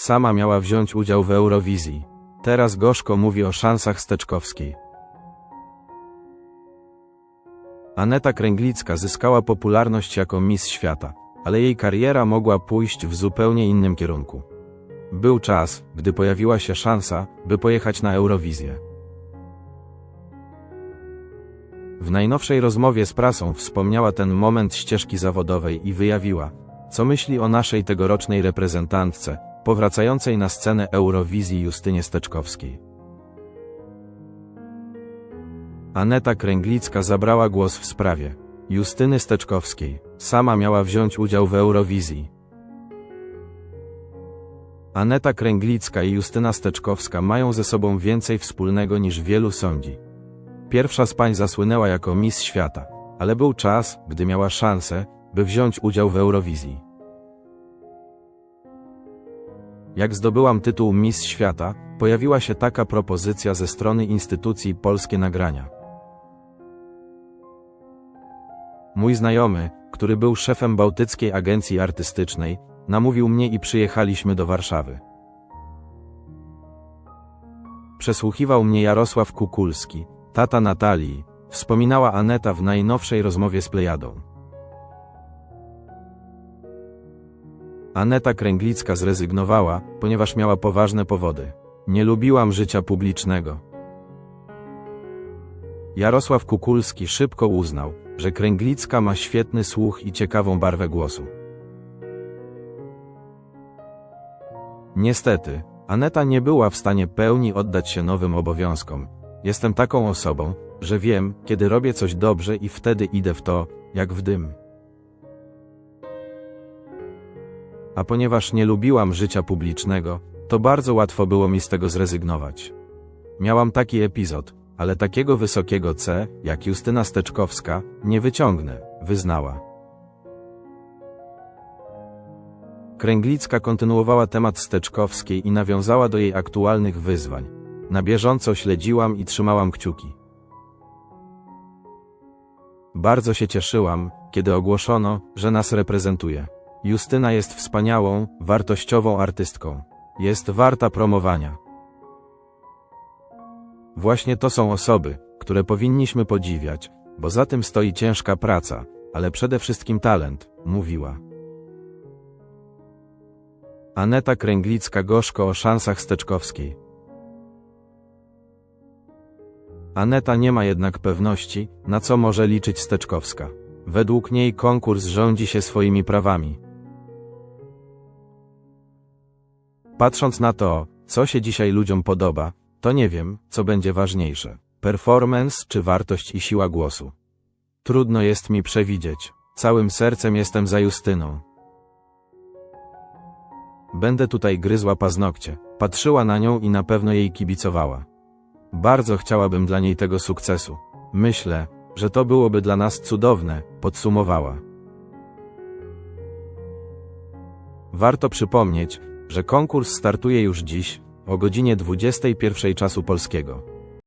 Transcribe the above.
Sama miała wziąć udział w Eurowizji. Teraz gorzko mówi o szansach Steczkowskiej. Aneta Kręglicka zyskała popularność jako Miss Świata, ale jej kariera mogła pójść w zupełnie innym kierunku. Był czas, gdy pojawiła się szansa, by pojechać na Eurowizję. W najnowszej rozmowie z prasą wspomniała ten moment ścieżki zawodowej i wyjawiła, co myśli o naszej tegorocznej reprezentantce, powracającej na scenę Eurowizji Justynie Steczkowskiej. Aneta Kręglicka zabrała głos w sprawie Justyny Steczkowskiej. Sama miała wziąć udział w Eurowizji. Aneta Kręglicka i Justyna Steczkowska mają ze sobą więcej wspólnego niż wielu sądzi. Pierwsza z pań zasłynęła jako Miss Świata, ale był czas, gdy miała szansę, by wziąć udział w Eurowizji. Jak zdobyłam tytuł Miss Świata, pojawiła się taka propozycja ze strony instytucji Polskie Nagrania. Mój znajomy, który był szefem Bałtyckiej Agencji Artystycznej, namówił mnie i przyjechaliśmy do Warszawy. Przesłuchiwał mnie Jarosław Kukulski, tata Natalii, wspominała Aneta w najnowszej rozmowie z Plejadą. Aneta Kręglicka zrezygnowała, ponieważ miała poważne powody. Nie lubiłam życia publicznego. Jarosław Kukulski szybko uznał, że Kręglicka ma świetny słuch i ciekawą barwę głosu. Niestety, Aneta nie była w stanie pełni oddać się nowym obowiązkom. Jestem taką osobą, że wiem, kiedy robię coś dobrze i wtedy idę w to, jak w dym. A ponieważ nie lubiłam życia publicznego, to bardzo łatwo było mi z tego zrezygnować. Miałam taki epizod, ale takiego wysokiego C, jak Justyna Steczkowska, nie wyciągnę, wyznała. Kręglicka kontynuowała temat Steczkowskiej i nawiązała do jej aktualnych wyzwań. Na bieżąco śledziłam i trzymałam kciuki. Bardzo się cieszyłam, kiedy ogłoszono, że nas reprezentuje. Justyna jest wspaniałą, wartościową artystką. Jest warta promowania. Właśnie to są osoby, które powinniśmy podziwiać, bo za tym stoi ciężka praca, ale przede wszystkim talent, mówiła. Aneta Kręglicka gorzko o szansach Steczkowskiej. Aneta nie ma jednak pewności, na co może liczyć Steczkowska. Według niej konkurs rządzi się swoimi prawami. Patrząc na to, co się dzisiaj ludziom podoba, to nie wiem, co będzie ważniejsze: performance czy wartość i siła głosu. Trudno jest mi przewidzieć. Całym sercem jestem za Justyną. Będę tutaj gryzła paznokcie, patrzyła na nią i na pewno jej kibicowała. Bardzo chciałabym dla niej tego sukcesu. Myślę, że to byłoby dla nas cudowne, podsumowała. Warto przypomnieć, że konkurs startuje już dziś, o godzinie 21 czasu polskiego.